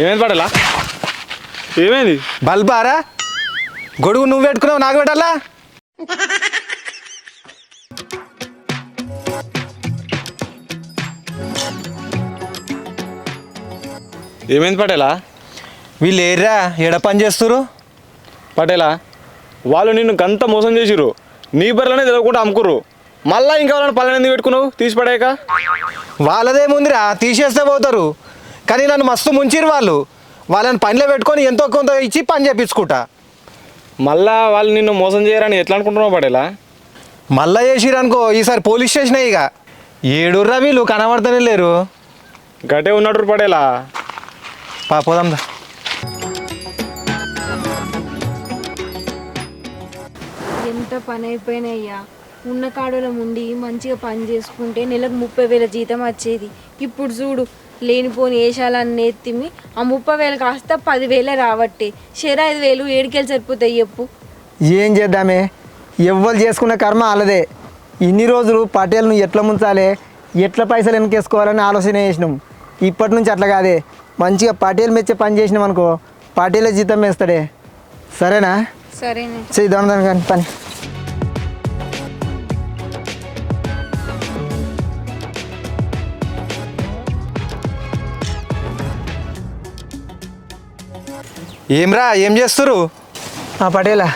ఏమైంది పడేలా ఏమైంది? బల్బారా? గొడుగు నువ్వు పెట్టుకున్నావు నాకు పెట్టాలా? ఏమైంది పటేలా? వీళ్ళు ఏర్రా ఎడ పని చేస్తురు పటేలా? వాళ్ళు నిన్ను గంత మోసం చేసిరు నీ బర్రెలనే తెలియకుండా అమ్ముకుర్రు. మళ్ళా ఇంకా వాళ్ళని పల్లెని ఎందుకు పెట్టుకున్నావు? తీసి పడేయక. వాళ్ళదేముందిరా తీసేస్తే పోతారు. కానీ నన్ను మస్తు ముంచిరు వాళ్ళు. వాళ్ళని పనిలో పెట్టుకొని ఎంతో కొంత ఇచ్చి పని చేపించుకుంటా. మళ్ళా వాళ్ళు నిన్ను మోసం చేయరని ఎట్లా అనుకుంటున్నావు పడేలా? మళ్ళా చేసిరు అనుకో ఈసారి పోలీస్ స్టేషన్ ఇక? ఏడుర్రా వీళ్ళు కనబడతానే లేరు. గటే ఉన్నట్టు పడేలా? పా పోదాం దా. ఎంత పని అయిపోయినాయ్యా ఉన్న కాడల ఉండి మంచిగా పని చేసుకుంటే నెలకు ముప్పై వేల జీతం వచ్చేది. ఇప్పుడు చూడు లేనిపోని వేషాలన్నీ ఎత్తిమి. ఆ ముప్పై వేలు కాస్త పదివేలే రావట్టే. షేర్ ఐదు వేలు ఏడుకెళ్ళి సరిపోతాయి చెప్పు. ఏం చేద్దామే? ఎవ్వరు చేసుకున్న కర్మ వాళ్ళదే ఇన్ని రోజులు పటేల్ను ఎట్లా ముంచాలి? ఎట్లా పైసలు వెనకేసుకోవాలని ఆలోచన చేసినాం. ఇప్పటి నుంచి అట్లా కాదే. మంచిగా పటేల్ మెచ్చే పని చేసినాం అనుకో పటేలే జీతం వేస్తాడే. సరేనా? సరేనే. చేద్దాం దాని పని. ఏమ్రా ఏం చేస్తురు ఆ పటేలా.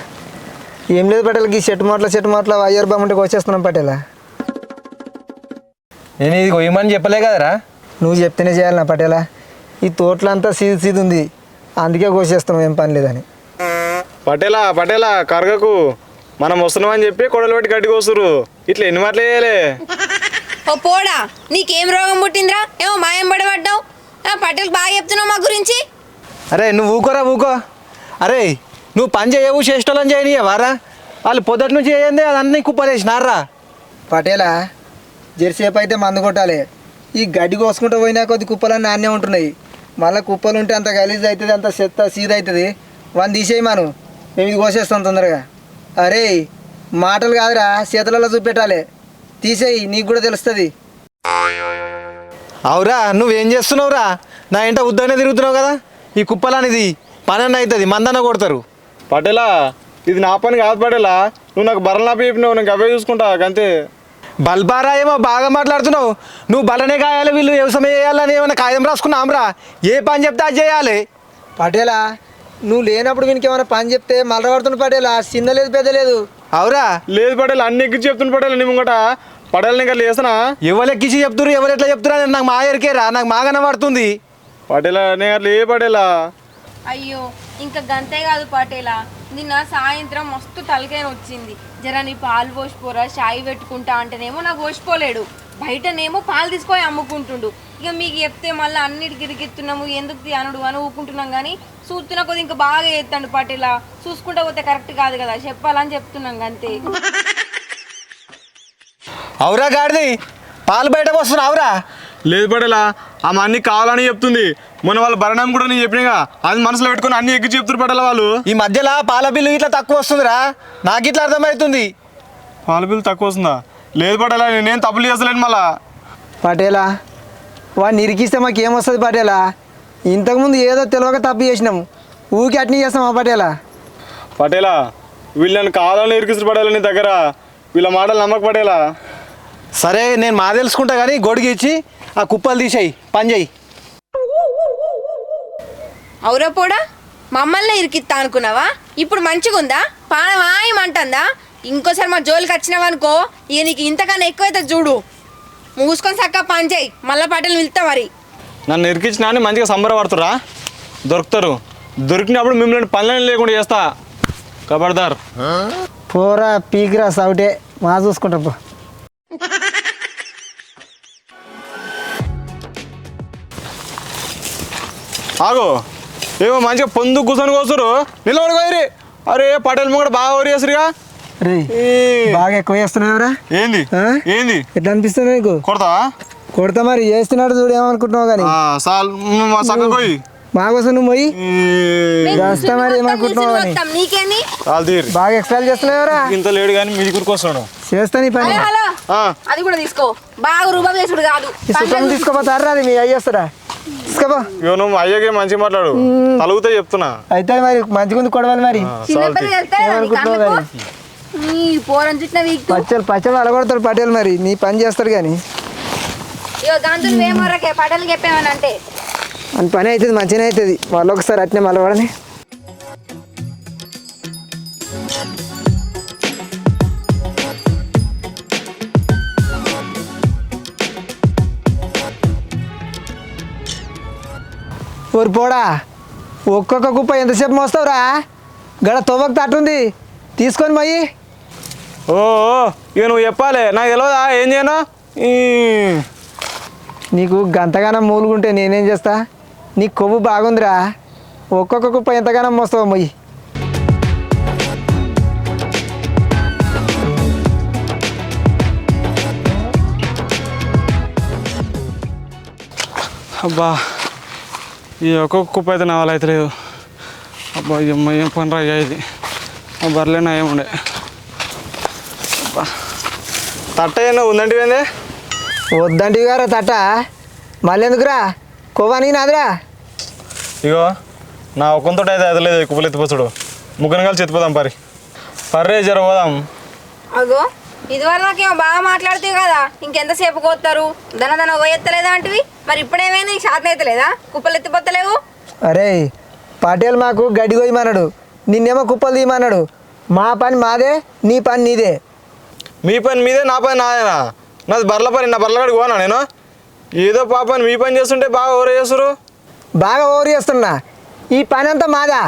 ఏం లేదు పటేల్కి చెట్టు మాటల చెట్టు మాటల అయ్యర్ బాగుంటే వచ్చేస్తున్నాం పటేలా. నేను ఇది కొయ్యమని చెప్పలే కదరా. నువ్వు చెప్తేనే చేయాలి నా పటేలా. ఈ తోటలంతా సీది సీది ఉంది. అందుకే కోసేస్తున్నాం ఏం పని లేదని. పటేలా పటేలా కరగకు. మనం వస్తున్నామని చెప్పి కొడలు పెట్టి గడ్డి కోస్తురు ఇట్లా ఎన్ని మాటలు వేయాలి ఓ పోడా నీకేం రోగం పుట్టిందిరా? ఏమో మాయం పడబడ్డావు? పటేల్ బాగా చెప్తున్నావు మా గురించి? అరే నువ్వు ఊకోరా ఊకో. అరే నువ్వు పని చేయవు చేసేటోళ్ళని చేయనియవారా వాళ్ళు పొద్దుటి నుంచి చేయండి అదన్నీ కుప్పలేసినారా పటేలా జెర్సేపు అయితే మందు కొట్టాలి. ఈ గడ్డి కోసుకుంటూ పోయినా కొద్ది కుప్పలన్నీ నాన్నే ఉంటున్నాయి. మళ్ళీ కుప్పలు ఉంటే అంత గలీజ్ అవుతుంది అంత చెత్త సీద అవుతుంది. వాడిని తీసేయి మనం. మేము ఇది కోసేస్తాం తొందరగా. అరే మాటలు కాదురా చేతులలో చూపెట్టాలి. తీసేయి నీకు కూడా తెలుస్తుంది. అవురా నువ్వేం చేస్తున్నావురా? నా ఇంట ఉద్దనే తిరుగుతున్నావు కదా? ఈ కుప్పలనేది పని అన్న అవుతుంది మందన్న కొడతారు. పటేలా ఇది నా పని కాదు పటేలా. నువ్వు నాకు బర్రెలు నాపి చెప్పినావు నేను అవే చూసుకుంటా అంతే బల్బారా ఏమో బాగా మాట్లాడుతున్నావు. నువ్వు బలనే కాయాలి వీళ్ళు వ్యవసాయం చేయాలని ఏమైనా కాయం రాసుకున్నాంరా ఏ పని చెప్తే అది చేయాలి. పటేలా నువ్వు లేనప్పుడు వీనికి ఏమైనా పని చెప్తే మళ్ళీ పడుతున్న పటేలా. చిన్న లేదు పెద్ద లేదు. అవురా. లేదు పటేలా అన్ని ఎక్కించి చెప్తున్నా పటేలా నీ ముంగట. పటేలా ఇంకా లేసనా? ఎవరు ఎక్కించి చెప్తురు ఎవరు ఎట్లా చెప్తురా అని నాకు మా ఎరికేరా నాకు మాగానే పడుతుంది పటేలా పటేలా. అయ్యో ఇంకా గంతే కాదు పటేలా. నిన్న సాయంత్రం మస్తు తలకాయ వచ్చింది జర నీ పాలు పోసిపోరా చాయ్ పెట్టుకుంటా అంటేనేమో నాకు పోసిపోలేడు. బయటనేమో పాలు తీసుకొని అమ్ముకుంటుండు. ఇక మీకు చెప్తే మళ్ళీ అన్నిటికి ఇరిగిస్తున్నాము ఎందుకు అనుడు అని ఊకుంటున్నాం కానీ చూస్తున్న కొద్ది ఇంకా బాగా చేస్తాడు పటేలా. చూసుకుంటా పోతే కరెక్ట్ కాదు కదా చెప్పాలని చెప్తున్నాం అంతే అవురా గాడిది పాలు బయట వస్తున్నావు అవురా. లేదు పటేలా ఆమె అన్ని కావాలని చెప్తుంది. మొన్న వాళ్ళ భరణం కూడా నేను చెప్పినగా అది మనసులో పెట్టుకొని అన్ని ఎక్కి చెప్తున్నారు పటేలా వాళ్ళు. ఈ మధ్యలో పాల బిల్లు ఇట్లా తక్కువ వస్తుందిరా. నాకు ఇట్లా అర్థమవుతుంది పాల బిల్లు తక్కువ వస్తుందా? లేదు పటేలా నేనేం తప్పులు చేస్తలేను మళ్ళా. పటేలా వాడిని ఇరికిస్తే మాకు ఏమొస్తుంది పటేలా? ఇంతకుముందు ఏదో తెలియక తప్పు చేసినాం ఊకి అట్నీ చేస్తాం ఆ పటేలా పటేలా వీళ్ళని కావాలని ఇరికిస్తారు పటేలా నీ దగ్గర. వీళ్ళ మాటలు నమ్మక పటేలా. సరే నేను మా తెలుసుకుంటా కానీ గొడుగు ఇచ్చి ఆ కుప్పలు తీసేయి పని చేయి. అవురా పోడా మమ్మల్ని ఇరికిత్తా అనుకున్నావా? ఇప్పుడు మంచిగా ఉందా పానం ఆయమంటుందా? ఇంకోసారి మా జోలికి వచ్చినావనుకో ఇక నీకు ఇంతకన్నా ఎక్కువైతే చూడు. మూసుకొని చక్క పని చేయి మళ్ళీ పటేలు వెళ్తా మరి. నన్ను ఇరికించినా అని మంచిగా సంబరపడుతురా దొరుకుతారు. దొరికినప్పుడు మిమ్మల్ని పనులను లేకుండా చేస్తా. కబర్దార్ పోరా పీకిరా సౌటే మా చూసుకుంటా ఆగో. ఏమో మంచిగా పొందు కూర్చొని కోసురు నిలబడి పోయిరి అరే పటేల్ ముంగడ బాగా ఓరేసరిగా రే బాగా ఎక్కువ చేస్తున్నావురా. ఏంది? ఏంది? ఎట్లా అనిపిస్తుంది నీకు? కొడతావా? కొడతా మరి చేస్తున్నాడు చూడు ఏమనుకుంటున్నావు కానీ. ఆ, సాల్ మ్, మా సక్క పోయి. మా కోసం నువ్వు పోయి. చేస్తా మరి ఏమనుకుంటున్నావు చాలు తీరి బాగా ఎక్స్ట్రాలు చేస్తున్నావురా. ఇంత లేడు కానీ మీ దగ్గరికి వస్తాడు. చేస్తా నీ పని. హలో ఆ, అది కూడా తీసుకో. బాగా రూపాయి చేసుడు కాదు. తీసుకోపోతారా అది మీ అయ్యేస్తారా నువ్వు అయ్యకే మంచి మాట్లాడు. తలుగుతే చెప్తున్నా. అయితే మరి మంచిగా ఉంది కొడవాలి మరి. పచ్చలు పచ్చలు అలగొడతాడు పటేల్ మరి. నీ పని చేస్తాడు కానీ. అని పని అవుతుంది మంచిగానే అవుతుంది. మళ్ళీ ఒకసారి అట్నే మళ్ళీ ఊరు పోడా ఒక్కొక్క కుప్ప ఎంతసేపు మోస్తావురా? గడ తొవ్వకు తట్టుంది. తీసుకొని పోయి ఓ ఇక నువ్వు చెప్పాలి నాకు తెలియదా ఏం చేయను? నీకు గంతగానం మూలుగుంటే నేనేం చేస్తా? నీ కొవ్వు బాగుందిరా. ఒక్కొక్క కుప్ప ఎంతగానం మోస్తావు మొయ్యి అబ్బా ఈ ఒక్కొక్క కుప్ప అయితే నా వల్ల అయితే లేదు. అబ్బా అమ్మ ఏం పని రా అయ్యా ఇది. ఆ బర్రెలే నా ఏముండే అబ్బా. తట్ట ఏమో ఉందంటే ఏంది? వద్దంటివి గారా తట్ట. మళ్ళీ ఎందుకురా? కొవ్వానికి నాదిరా. ఇగో నా ఒక్కంతో అయితే ఎదలేదు కుప్పలు ఎత్తిపోతుడు ముగ్గురు కలిసి ఎత్తిపోదాం పరి. పర్రే జర పోదాం. అగో ఇదివరకు బాగా మాట్లాడుతావు కదా ఇంకెంతసేపు కోస్తారు దన దన పోయెత్తలేదా అంటివి? మరి ఇప్పుడేమైంది నీకు శాతం అవుతలేదా కుప్పలు ఎత్తిపోతలేవు? అరే పటేల్ మాకు గడ్డి కొయ్యమన్నాడు. నిన్నేమో కుప్పలు తీయమన్నాడు. మా పని మాదే నీ పని నీదే. మీ పని మీదే నా పని నాదేనా? నాది బర్ల పని నా బర్ల కాడికి పోనా నేను? ఏదో పాపని మీ పని చేస్తుంటే బాగా ఎవరు చేస్తారు బాగా ఓవర్ చేస్తున్నా. ఈ పని అంతా మాదా?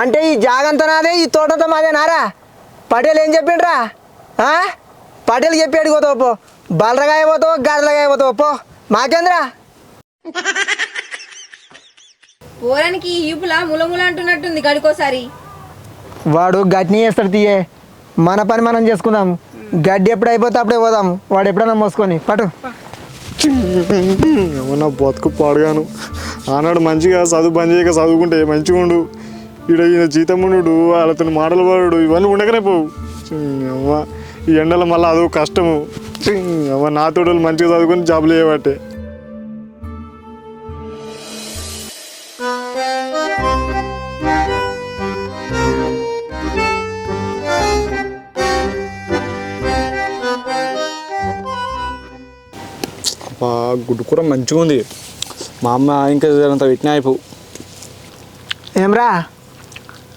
అంటే ఈ జాగంతా నాదే ఈ తోటంతా మాదే నారా? పటేల్ ఏం చెప్పిండ్రా? ఆ? పటేల్ చెప్పాడు పోతావు పో. బలరగాయ పోతావు గదలగాయ పోతావు పో. మాకేంద్రా? పోరానికి ఈ ఈపుల ములముల అంటున్నట్టుంది గడికోసారి. వాడు గట్టిని చేస్తాడు తీయే. మన పని మనం చేసుకుందాం. గడ్డి ఎప్పుడు అయిపోతే అప్పుడే పోదాం. వాడు ఎప్పుడైనా మోసుకొని పటు నా బతుకు పాడుగాను. ఆనాడు మంచిగా చదువు పని చేయక చదువుకుంటే మంచిగా ఉండు. ఈడ ఈయన జీతం ఉండు వాళ్ళతో మాటలు పడు ఇవన్నీ ఉండకనే పోవు. ఈ ఎండలో మళ్ళీ అదో కష్టము. నా తోటలు మంచిగా చదువుకొని జాబులు చేయబట్టే. అబ్బా గుడ్డు కూర మంచిగా ఉంది. మా అమ్మ ఇంకా అంత పెట్టిన అయిపోవు ఏమ్రా?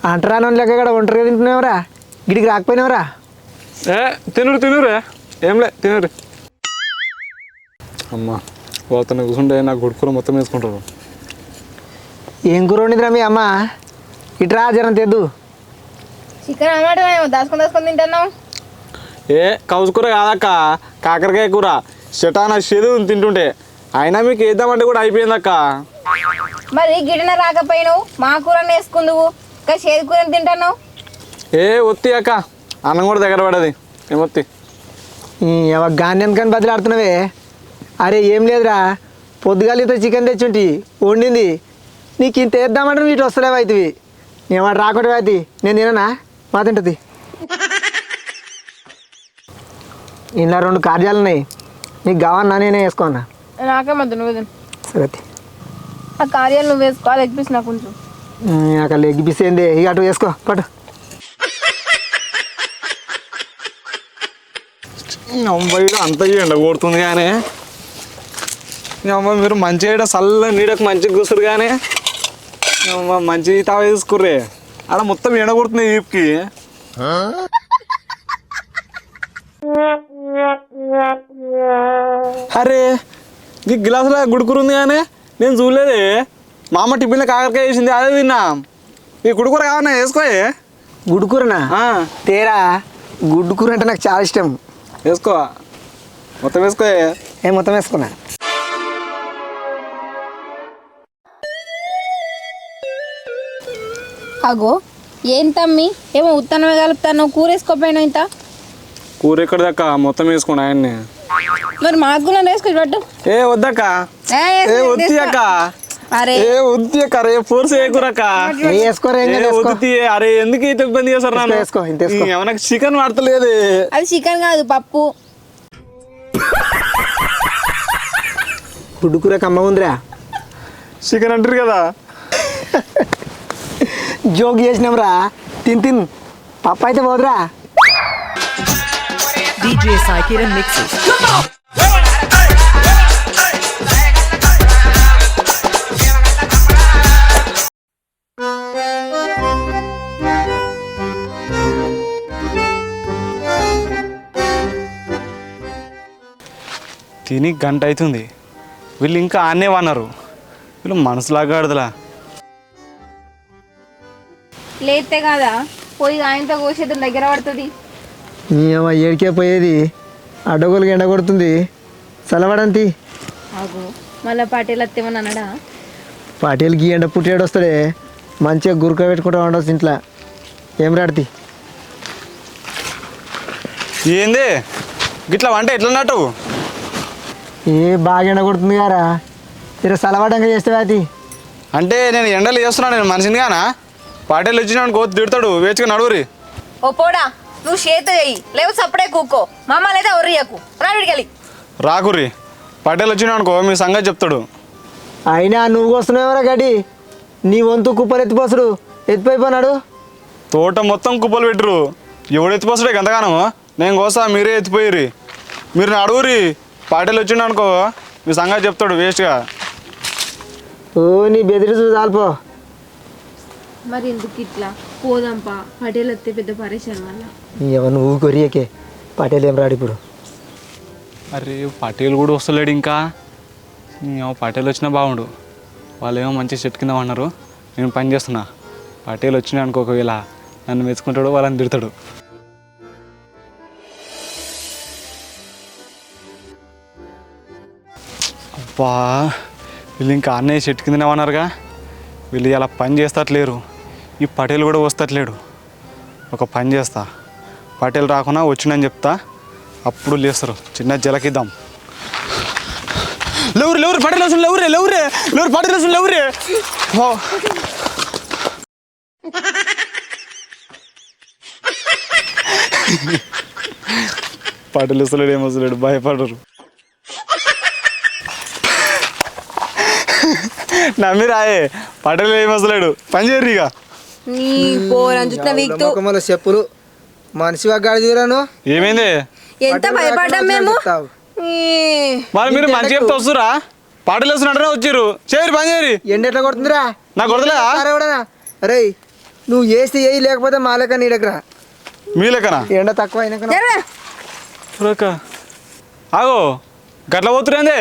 అంటరాను లెక్క కూడా ఒంటరిగా తింటున్నావురా గిడికి రాకపోయినావురా ఏ తినురు తినురే ఏంలే తినురు అమ్మ వాళ్ళతో కూర్చుంటే నాకు గుడ్డు కూర మొత్తం వేసుకుంటారు. ఏం కూర వండిదిరా మీ అమ్మ? ఇట్రా జరం తెద్దు. చికెన్ అన్నమాట దాచుకొని దాచుకొని తింటున్నావు ఏ కౌసు కూర కాదక్క కాకరకాయ కూర. శటాన చేదు తింటుంటే. అయినా మీకు వేద్దామంటే కూడా అయిపోయిందక్క. మరి గిడిన రాకపోయినావు మా కూరని వేసుకుందువు. ఇంకా చేదు కూరని తింటున్నావు. ఏ ఒత్తి అక్క అన్నం కూడా దగ్గర పడది. ఏమొత్తి గాన్ని ఎందుకని బదిలాడుతున్నావే? అరే ఏం లేదురా. పొద్దుగాలితో చికెన్ తెచ్చుంటి వండింది. నీకు ఇంత వేద్దామంటే వీటి వస్తలేవు అవుతుంది ఏమాట రాకూడదు అవుతుంది నేను తిననా? మా తింటుంది. ఇలా రెండు కార్యాలు ఉన్నాయి. నీకు కావన్నా నేనే వేసుకోనా? నువ్వు. సరే ఆ కార్యాలు నువ్వు వేసుకో అది ఎక్కిపిసి నాకు కొంచెం అక్కడ లెగ్ పీస్ ఏంది? ఇక అటు వేసుకో పట్టు. బయట అంత ఎండ కొడుతుంది కానీ. అమ్మ మీరు మంచిగా చల్ల నీడకు మంచిగా కూసురు కానీ. మంచి తావ తీసుకుర్రే. ఆడ మొత్తం ఎండ కొడుతుంది ఈపుకి అరే ఈ గిలాసులో గుడుకురు ఉంది కానీ నేను చూడలేదే. మా అమ్మ టిఫిన్లో కాకరకాయ వేసింది అదే తిన్నా. ఈ గుడుకూర కావన్నా వేసుకోయే గుడ్డుకూరనా ఆ, తేరా? గుడ్డు కూర అంటే నాకు చాలా ఇష్టం. వేసుకో. మొత్తం వేసుకోయే ఏ మొత్తం వేసుకున్నా. అగో ఏం తమ్మి? ఏమో ఉత్తనమే కలుపుతాను కూర వేసుకోపోయినా ఇంత? కూర ఎక్కడ దక్క మొత్తం వేసుకోండి ఆయన్ని. మరి మాకు కూడా వేసుకొని పట్టు ఏ వద్దక్క. ఏ, ఏ అరే. ఏ రే ఫోర్స్. అరే ఎందుకు ఇంత ఇబ్బంది చేస్తారు నన్ను. ఏమన్నా చికెన్ పడతలేదు అది చికెన్ కాదు పప్పు. గుడ్డు కూర కమ్మ ఉందిరా చికెన్ అంటారు కదా. జోక్ చేసినాం రా తిన్ తిన్. పప్పు అయితే పోదురా. DJ mixes. తిని గంట అవుతుంది. వీళ్ళు ఇంకా ఆనే అన్నారు వీళ్ళు మనసులాగా ఆడదులా. లేతే కదా? పోయి ఆయనతో కోసేది దగ్గర పడుతుంది. ఏమో ఏడికే పోయేది? అడ్డగోలుగా ఎండ కొడుతుంది. చల్లబడంతి. ఆగు మళ్ళీ పాటేలు వస్తేమని అన్నాడా? పాటేలకి ఎండ పుట్టేడు వస్తాడే మంచిగా గురక పెట్టుకుంటా ఉండొచ్చు ఇంట్లో. ఏం రాడితి? ఏంది? గిట్లా వంట ఎట్లన్నట్టు? ఏ బాగా ఎండ కొడుతుంది కారా మీరు చల్లబడంగా చేస్తే అది అంటే నేను ఎండలు చేస్తున్నా నేను మనిషిని కానా? పాటలు వచ్చినాను కోతి తిడతాడు వేచిగా నడువురి. ఓ పోడా నువ్వు చేత చెయ్యి లేవు సప్పుడే కూకో. మా అమ్మ లేదా ఒర్రియకు రాడికెళ్ళి రాకుర్రి పటేల్ వచ్చినా అనుకో మీ సంగతి చెప్తాడు. అయినా నువ్వు వస్తున్నావురా గడి నీ వంతు కుప్పలు ఎత్తిపోసుడు ఎత్తిపోయిపోనాడు తోట మొత్తం కుప్పలు పెట్టరు ఎవడు ఎత్తిపోస్తాడే గంతగానం నేను కోసా మీరే ఎత్తిపోయిరి మీరు అడుగురి పాటలు వచ్చిండు అనుకో మీ సంగతి చెప్తాడు వేస్ట్గా. ఓ నీ బెదిరి చాలిపో మరి ఎందుకు ఇట్లా? పోదాంపా పటేలు వస్తే పెద్ద పరేషాన్ వల్ల ఎవరు నువ్వు కొరియకే. పటేల్ ఏం రాడు ఇప్పుడు? అరే పటేల్ కూడా వస్తలేడు ఇంకా. ఏమో పటేల్ వచ్చినా బాగుండు. వాళ్ళు ఏమో మంచి చెట్టు కింద అన్నారు నేను పని చేస్తున్నా. పటేల్ వచ్చినా అనుకో ఒకవేళ. నన్ను మెచ్చుకుంటాడు వాళ్ళని తిడతాడు. అబ్బా వీళ్ళు ఇంకా అన్నయ్య చెట్టు కిందనే ఉన్నారుగా. వీళ్ళు ఇలా పని చేస్తట్లేరు. ఈ పటేల్ కూడా వస్తట్లేడు. ఒక పని చేస్తా. పటేల్ రాకుండా వచ్చిండని చెప్తా. అప్పుడు లేస్తారు. చిన్న జలకిద్దాం. లేవురు లేవురు పటేల్ వస్తుంది. లేవురే లేవురే లేవురు పటేల్ వస్తుంది. లేవురే. పటేల్ వస్తలేడు ఏమొస్తలేడు భయపడరు. నమ్మి రాయే. పటేల్ ఏమొస్తలేడు పని చేయరు ఇక. నీ పోరని చూసిన వీక్తూ. ముఖంలో చెప్పులు? మనిషి వాగాడు చూరాను ఏమైంది? ఎంత భయపడ్డాం మేము? ఈ, మరి మీరు మంచి చెప్తే వస్తురా పాటలు వస్తున్నట్టునే వచ్చారు చేయరు పని చేయరు ఎండ ఎట్లా కొడుతుందిరా? నాకు కొడతలేదా? అరే నువ్వు చేస్తే ఏయి లేకపోతే మా లెక్క నీ దగ్గర మీ లెక్కనా? ఎండ తక్కువ అయినాక. పురక ఆగో గట్ల పోతురేంది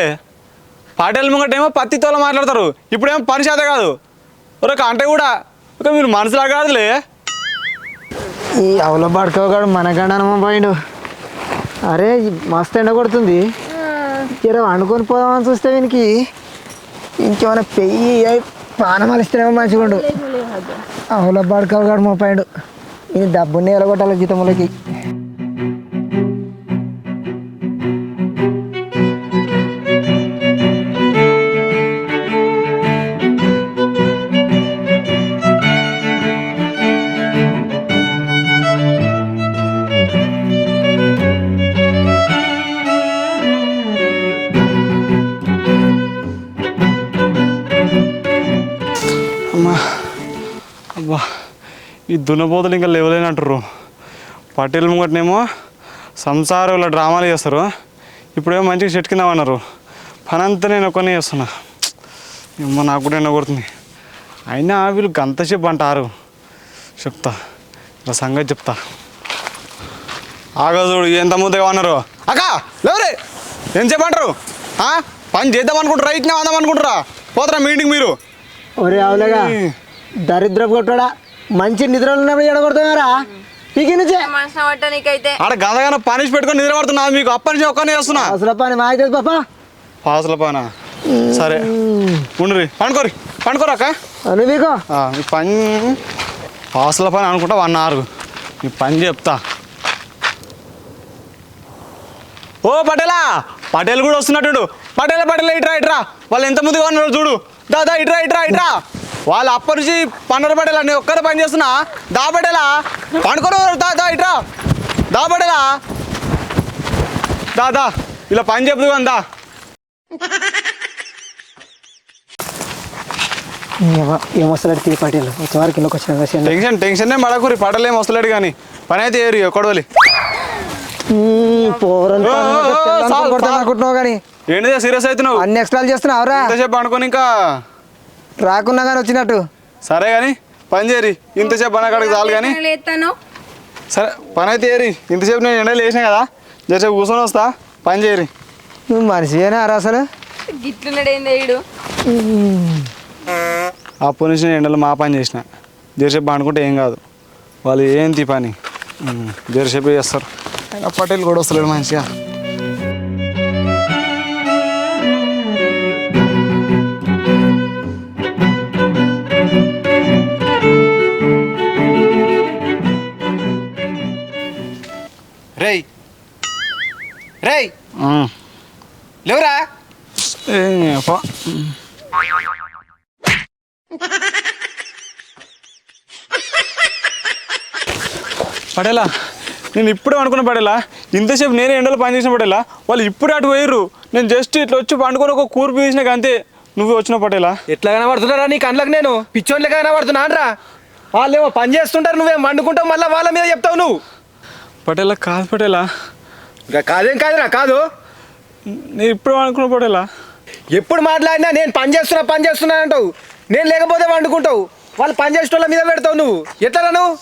పాటల ముంగటేమో పత్తి తోల మాట్లాడతారు. ఇప్పుడేమో పని చేత కాదు. ఒరక అంటే కూడా ఒక మీరు మనసులా కాదులే. ఈ అవల పడుకోగాడు మన గండనమ్మ పోయిండు. అరే మస్తు ఎండ కొడుతుంది. జర వండుకొని పోదామని చూస్తే వీనికి ఇంకేమైనా పెయ్యి ఇస్తేనేమో మంచిగా ఉండు. అవల పడుకోగాడు మా పైండు. ఈ డబ్బుని ఎలగొట్టాలి జీతములకి దున్నపోతలు ఇంకా లేవలేనంటారు పటేల్ ముంగటనేమో సంసారం ఇలా డ్రామాలు చేస్తారు. ఇప్పుడేమో మంచిగా చెట్టు కింద అన్నారు పని అంతా నేను ఒక్కనే చేస్తున్నా. ఏమో నాకు కూడా ఎండ కొడుతుంది. అయినా వీళ్ళు గంతసేపు అంటారు. చెప్తా. ఇలా సంగతి చెప్తా. ఆగా చూడు ఎంత ముద్దగా అన్నారు అక్క లేవరే ఏం చెప్పంటారు? పని చేద్దాం అనుకుంటారా ఇట్లా అందాం అనుకుంటారా పోతారా మీటింగ్ మీరు? ఒరే అవలేగా దరిద్ర కొట్టాడా? మంచి నిద్రలు ఉన్నప్పుడు ఎడగొడతావారా పీకి నుంచే మనసు పట్ట నీకైతే ఆడ గదగాన పనిష్ పెట్టుకొని నిద్రపడుతున్నా మీకు అప్పటి నుంచి ఒక్కనే చేస్తున్నా. అసలు పని మాయ పాపా. పాసల పైన? సరే. ఉండ్రి పండుకోరి పండుకోరు అక్క. అను మీకు ఆ, ఈ పని పాసల పని అనుకుంటా వన్ అవర్ ఈ పని చెప్తా. ఓ పటేలా పటేల్ కూడా వస్తున్నట్టు పటేల పటేల ఇట్రా ఇట్రా వాళ్ళు ఎంత ముందుగా ఉన్నారో చూడు. దా దా ఇట్రా ఇట్రా ఇట్రా వాళ్ళు అప్పటి నుంచి పన్నెండు పటేలా నేను ఒక్కరే పని చేస్తున్నా. దా పటేలా పండుకోరు దా ఇట్రా. దా పటేలా దా దా. ఇలా పని చెప్దు దా. ఏమొస్తాడు తీ పటేలు వచ్చేవారు కిందకి వచ్చిన టెన్షన్ టెన్షన్నే మడకూరి పడలేం వస్తలేడు కానీ. పని అయితే ఏరి చాలు. అనుకుంటున్నావు కానీ. ఏంటిదే సీరియస్ అవుతున్నావు? అన్ని ఎక్స్ట్రాలు చేస్తున్నావురా ఇంతసేపు అనుకోని ఇంకా రాకున్నా కానీ వచ్చినట్టు. సరే కానీ పని చేయరి ఇంతసేపు పని అక్కడికి చాలు కానీ సరే పని అయితే ఏరి. ఇంతసేపు నేను ఎండలు వేసిన కదా జరసేపు కూర్చొని వస్తా పని చేయరి నువ్వు మనిషియేనా రా అసలు? గిట్లున్నాడు అప్పటి నుంచి నేను ఎండలు మా పని చేసిన. జరసేపు అనుకుంటే ఏం కాదు. వాళ్ళు ఏంటి పని? జరసేపు చేస్తారు. పటేల్ కూడా వస్తలేడు మంచిగా. రేయ్. లేవురా? ఏ, పో. పడేలా. నేను ఇప్పుడే అనుకున్న పడేలా. ఇంతసేపు నేనే ఎండలో పని చేసిన పడేలా. వాళ్ళు ఇప్పుడే అటు పోయిర్రు. నేను జస్ట్ ఇట్లా వచ్చి పండుకొని ఒక కూర్పు తీసినాక అంతే నువ్వు వచ్చిన పటేలా ఎట్లా కనబడుతున్నారా నీ కళ్ళకి నేను? పిచ్చోన్లే కనబడుతున్నాను రా వాళ్ళేమో పని చేస్తుంటారు నువ్వేం వండుకుంటావు మళ్ళీ వాళ్ళ మీద చెప్తావు నువ్వు. పటేలా కాదు పటేలా ఇంకా కాదేం కాదురా కాదు. నేను ఇప్పుడే అనుకున్న పటేలా ఎప్పుడు మాట్లాడినా నేను పని చేస్తున్నా పని చేస్తున్నా అంటావు. నేను లేకపోతే వండుకుంటావు. వాళ్ళు పని చేసే వాళ్ళ మీద పెడతావు నువ్వు. ఎట్లా నువ్వు?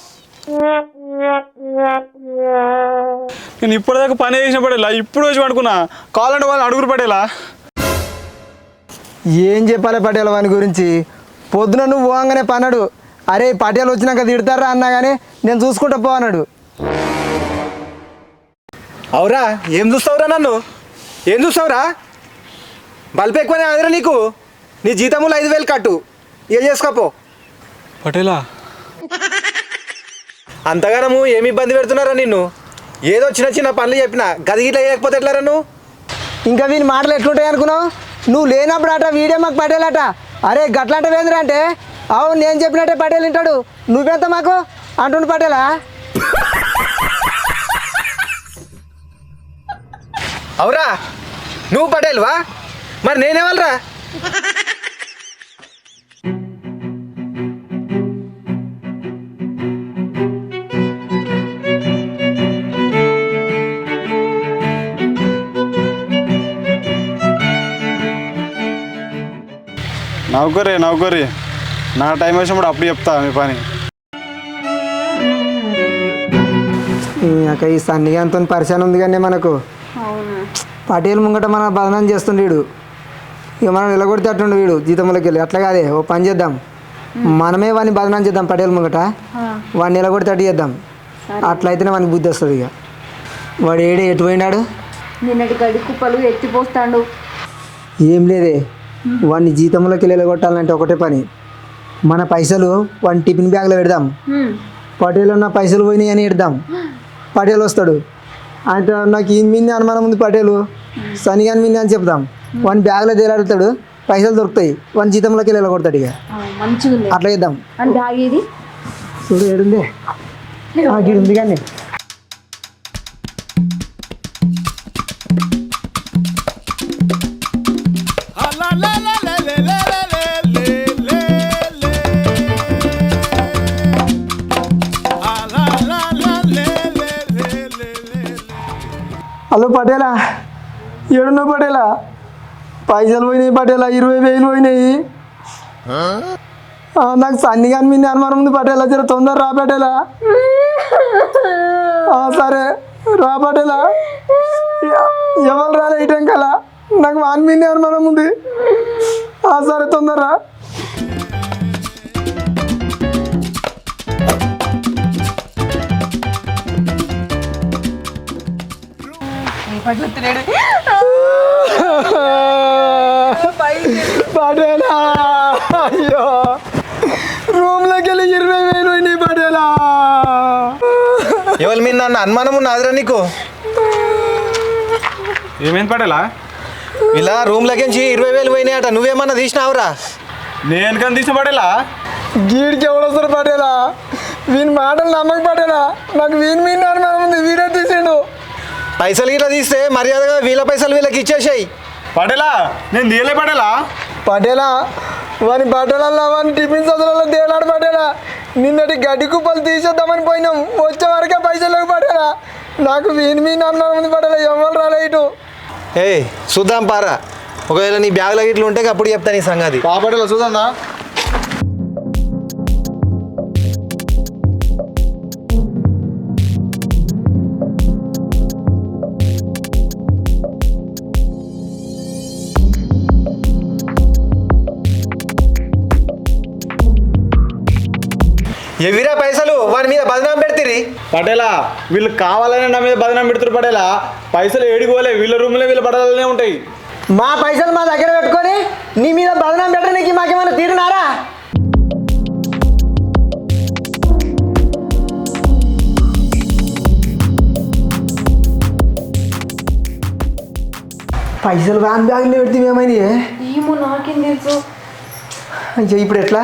నేను ఇప్పటిదాకా పని చేసిన పడేలా? ఇప్పుడు వచ్చి పడుకున్నా కావాలంటే వాళ్ళు అడుగురు పడేలా? ఏం చెప్పాలి పటేల్ వాని గురించి? పొద్దున నువ్వు పోగానే పన్నాడు అరే పటేల్ వచ్చినాక తిడతారా అన్నా కానీ నేను చూసుకుంటా పో అన్నాడు. అవురా ఏం చూస్తావురా నన్ను? ఏం చూస్తావురా? బల్బ్ ఎక్కువనే అదిరా నీకు? నీ జీతములు ఐదు వేలు కట్టు. ఏం చేసుకోపో. పటేలా. అంతగానము ఏమి ఇబ్బంది పెడుతున్నారా నిన్ను? ఏదో చిన్న చిన్న పనులు చెప్పిన గది గిట్ల చేయకపోతే ఎట్లారా నువ్వు? ఇంకా వీని మాటలు ఎట్లుంటాయి అనుకున్నావు? నువ్వు లేనప్పుడు అట వీడియో మాకు పటేల్ అట అరే గట్లాంటి వేంద్రా అంటే? అవును నేను చెప్పినట్టే పటేల్ వింటాడు. నువ్వెంత మాకు? అంటుండు పటేలా? అవురా నువ్వు పటేల్వా మరి నేనేవాళ్ళరా నౌకరి నౌకరి నా టైం వచ్చినప్పుడు అప్పుడు చెప్తా మీ పని. అక్క ఈ సన్నిగాంతో పరిచయం ఉంది కానీ మనకు. పటేల్ ముంగట మన బదనం చేస్తుండే వీడు. ఇక మనం నిలగొడితే అట్టుండు వీడు జీతంలోకి వెళ్ళి. అట్లా కాదే ఓ పని చేద్దాం. మనమే వాడిని బదనం చేద్దాం పటేల్ ముంగట. వాడిని నిలగొడితే అట్టు చేద్దాం. అట్లయితేనే మనకి బుద్ధి వస్తుంది ఇక వాడు ఏడే ఎటు పోయినాడు నిన్నటి గడి కుప్పలు ఎత్తిపోస్తాడు. ఏం లేదే. వాడిని జీతంలోకి వెళ్ళి నిలగొట్టాలంటే ఒకటే పని. మన పైసలు వాడిని టిఫిన్ బ్యాగ్లో పెడదాం. పటేల్ ఉన్న పైసలు పోయినాయి అని పెడదాం పటేల్ వస్తాడు. అంటే నాకు ఈ మిన్ని అనుమానం ఉంది పటేలు. సనిగాని మిన్ని అని చెప్దాం. వాని బ్యాగ్లో తేలాడుతాడు పైసలు దొరుకుతాయి. వాని జీతంలోకి వెళ్ళి కొడతాడు ఇక. మంచిగా అట్లా చేద్దాం. చూడు ఏడుంది. ఉంది కానీ. హలో పటేలా ఏడున్నా పటేలా? పైసలు పోయినాయి పటేలా ఇరవై వేలు పోయినాయి. నాకు సన్ని కానీ మీ అనుమానం ఉంది పటేలా జర తొందర రా పటేలా. సరే రా పటేలా. ఎవరు రాలే ఇటం కల నాకు వాని మీద అనుమానం ఉంది. సరే తొందర రా పటేలా! అయ్యో! రూమ్లోకి వెళ్ళి ఇరవై వేలు పోయినాయి పటేలా! ఎవరి మీద నన్ను అనుమానం ఉన్నదిరా నీకు? ఏమైంది పడేలా ఇలా రూమ్లోకి నుంచి ఇరవై వేలు పోయినాయట నువ్వేమన్నా తీసినావురా? నేను కానీ తీసిన పడేలా గీడికి ఎవడొస్తారు పటేలా? వీని మాటలు నమ్మక పటేలా? నాకు వీని మీద అనుమానం ఉంది వీడే తీసిండు పైసలు గిట్లా తీస్తే మర్యాదగా వీళ్ళ పైసలు వీళ్ళకి ఇచ్చేసాయి. పడేలా నేను తీయలే పడేలా పటేలా? వాని బట్టలల్లో వాని టిఫిన్ సదులలో దేలాడు పడ్డాడా నిన్నటి గడ్డి కుప్పలు తీసేద్దామని పోయినాం. వచ్చే వరకే పైసలు పడ్డాడా నాకు వీని మీ నాన్న ముందు పడ్డా ఎవరు రాలే ఇటు. ఏ చూద్దాం పారా. ఒకవేళ నీ బ్యాగ్లో ఇట్లా ఉంటే అప్పుడు చెప్తా నీ సంగతి. పాపడలో చూద్దా ఎవిరా పైసలు వాని మీద బదనాం పెడితిరి? పటేలా వీళ్ళు కావాలని నా మీద బదనం పెడుతురు పటేలా. పైసలు ఏడిపోలే వీళ్ళ రూమ్లో వీళ్ళ పడాలనే ఉంటాయి. మా పైసలు మా దగ్గర పెట్టుకొని నీ మీద బదనాం పెట్టడానికి మాకేమైనా తీరినారా? పైసలు వ్యాన్ బ్యాగ్లో పెడితే ఏమైంది? ఏమో నాకేం తెలుసు. అయ్యో ఇప్పుడు ఎట్లా?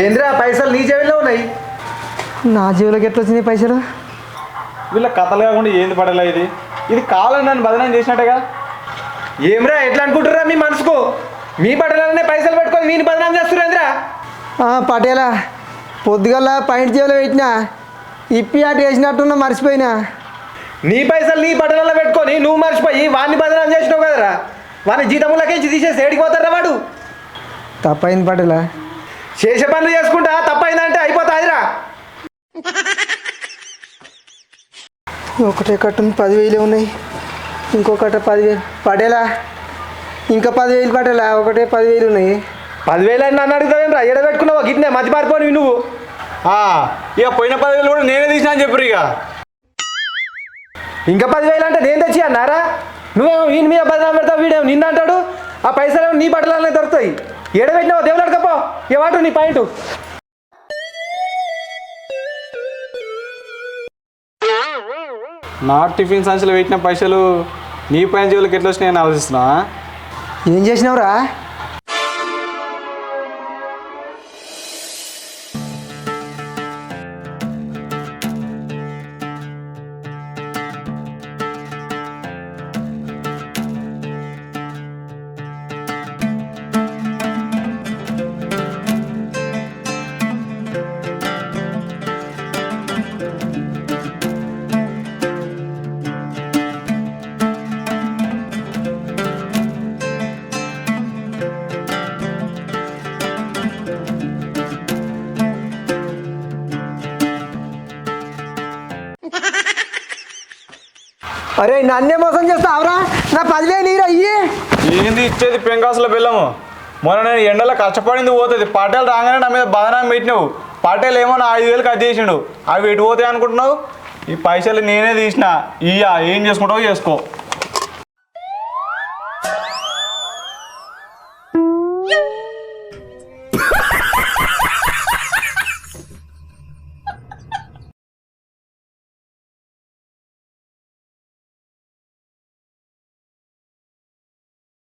ఏంద్రా పైసలు నీ చెవిలో ఉన్నాయి? నా జేబులోకి ఎట్లా వచ్చినాయి పైసలు? వీళ్ళ కథలు కాకుండా ఏంది పడేలా ఇది? ఇది కావాలని నన్ను బదనం చేసినట్టుగా? ఏమ్రా ఎట్లా అనుకుంటుర్రా మీ మనసుకు? మీ బట్టలనే పైసలు పెట్టుకొని నేను బదనాం చేస్తురేంద్రా ఆ, పటేలా పొద్దుగల పైంట్ జేబులో పెట్టినా ఇప్పి అటు వేసినట్టున్నా మర్చిపోయినా. నీ పైసలు నీ బట్టలలో పెట్టుకొని నువ్వు మర్చిపోయి వాడిని బదనాం చేసినావు కదరా? వాని జీతములకేంచి తీసేసి ఏడికి పోతారా వాడు? తప్పైంది పటేలా. చేసే పనులు చేసుకుంటా తప్పైందంటే అయిపోతాదిరా. ఒకటే కట్టు పదివేలు ఉన్నాయి. ఇంకొకటి పదివేలు పడేలా? ఇంకా పదివేలు పడేలా? ఒకటే పదివేలు ఉన్నాయి. పదివేలు అని నన్ను అడుగుతావేంరా ఎడ పెట్టుకున్నావు? గిట్నే మతి పారిపోని నువ్వు. ఆ, ఇక పోయిన పదివేలు కూడా నేనే తీసినా అని చెప్పరు ఇక. ఇంకా పదివేలు అంటే నేను తెచ్చి అన్నారా? నువ్వేమో వీని మీద బదనాం పెడతావు వీడేమో నిన్న అంటాడు? ఆ పైసలు ఏమో నీ బట్టలనే దొరుకుతాయి. ఎడ పెట్టినావు దేవుడు అడకపో ఏ వాటు నీ పాయింట్? నా టిఫిన్ సంచులు పెట్టిన పైసలు నీ పైన జోలికి ఎట్లా వచ్చినాయని ఆలోచిస్తున్నా ఏం చేసినావురా? అరే నన్నే మోసం చేస్తావురా? నా పదివేలు నీరు అయ్యి ఏంది ఇచ్చేది పెంకాసుల బిల్లము? మొన్న నేను ఎండలో కష్టపడింది పోతుంది. పాటలు రాగానే నా మీద బదనాన్ని పెట్టినావు. పాటలు ఏమో నా ఐదు వేలు కట్ చేసిండు. అవి ఎటు పోతాయి అనుకుంటున్నావు? ఈ పైసలు నేనే తీసిన. ఇయ్యా ఏం చేసుకుంటావు చేసుకో.